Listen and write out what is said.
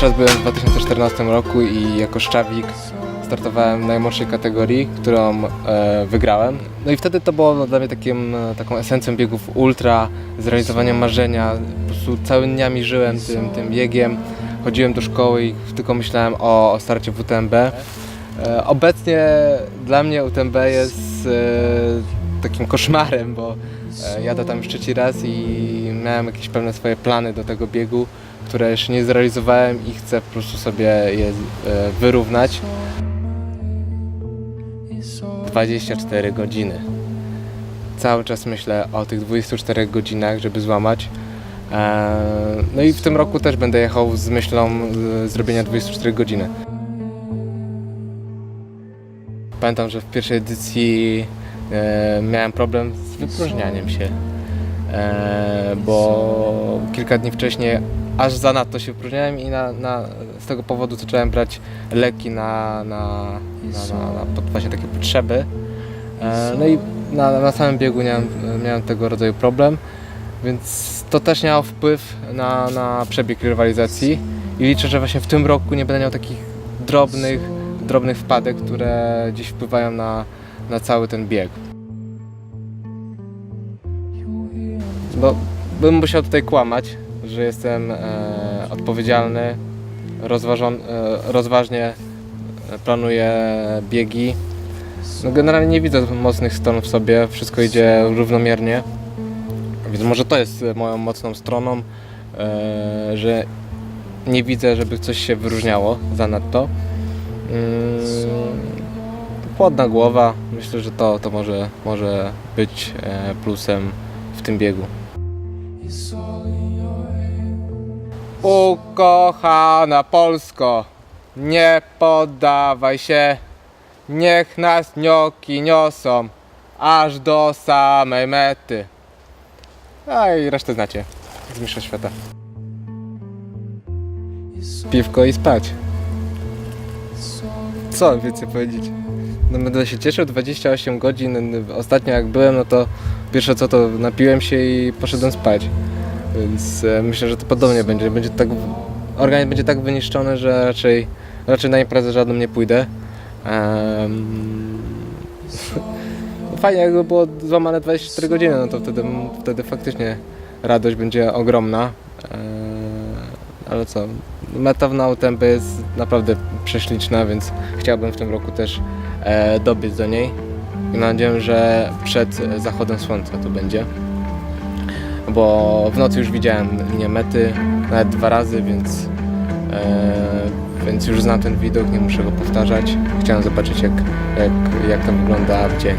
Pierwszy raz byłem w 2014 roku i jako szczawik startowałem w najmłodszej kategorii, którą e, wygrałem. No i wtedy to było dla mnie takim, e, taką esencją biegów ultra, zrealizowaniem marzenia. Po prostu całymi dniami żyłem tym, tym biegiem. Chodziłem do szkoły i tylko myślałem o, o starcie w UTMB. E, obecnie dla mnie UTMB jest e, takim koszmarem, bo e, jadę tam już trzeci raz i miałem jakieś pewne swoje plany do tego biegu, które jeszcze nie zrealizowałem i chcę po prostu sobie je e, wyrównać. 24 godziny. Cały czas myślę o tych 24 godzinach, żeby złamać. E, No i w tym roku też będę jechał z myślą e, zrobienia 24 godziny. Pamiętam, że w pierwszej edycji miałem problem z wypróżnianiem się, bo kilka dni wcześniej aż zanadto się wypróżniałem i na, na, z tego powodu zacząłem brać leki na, na, na, na, na pod właśnie takie potrzeby. E, no i na, na samym biegu miałem, miałem tego rodzaju problem, więc to też miało wpływ na, na przebieg rywalizacji. I liczę, że właśnie w tym roku nie będę miał takich drobnych, drobnych wpadek, które gdzieś wpływają na, na cały ten bieg. Bo bym musiał tutaj kłamać, że jestem e, odpowiedzialny, rozważon, e, rozważnie e, planuję biegi. No generalnie nie widzę mocnych stron w sobie, wszystko idzie równomiernie. Więc może to jest moją mocną stroną, e, że nie widzę, żeby coś się wyróżniało zanadto. Mm, Chłodna głowa, myślę, że to, to może, może być e, plusem w tym biegu. Ukochana Polsko, nie poddawaj się, niech nas nioki niosą, aż do samej mety. A i resztę znacie z Mistrzostw Świata. Piwko i spać. Co więcej powiedzieć? No będę się cieszył 28 godzin. Ostatnio jak byłem, no to pierwsze co to napiłem się i poszedłem spać. Więc e, myślę, że to podobnie będzie. Będzie tak, organizm będzie tak wyniszczony, że raczej, raczej na imprezę żadną nie pójdę. Fajnie jakby było złamane 24 godziny, no to wtedy, wtedy faktycznie radość będzie ogromna. Ale co, meta na UTMB jest naprawdę prześliczna, więc chciałbym w tym roku też e, dobiec do niej. Mam nadzieję, że przed zachodem słońca to będzie. Bo w nocy już widziałem linię mety, nawet dwa razy, więc, e, więc już znam ten widok, nie muszę go powtarzać. Chciałem zobaczyć jak, jak, jak to wygląda w dzień.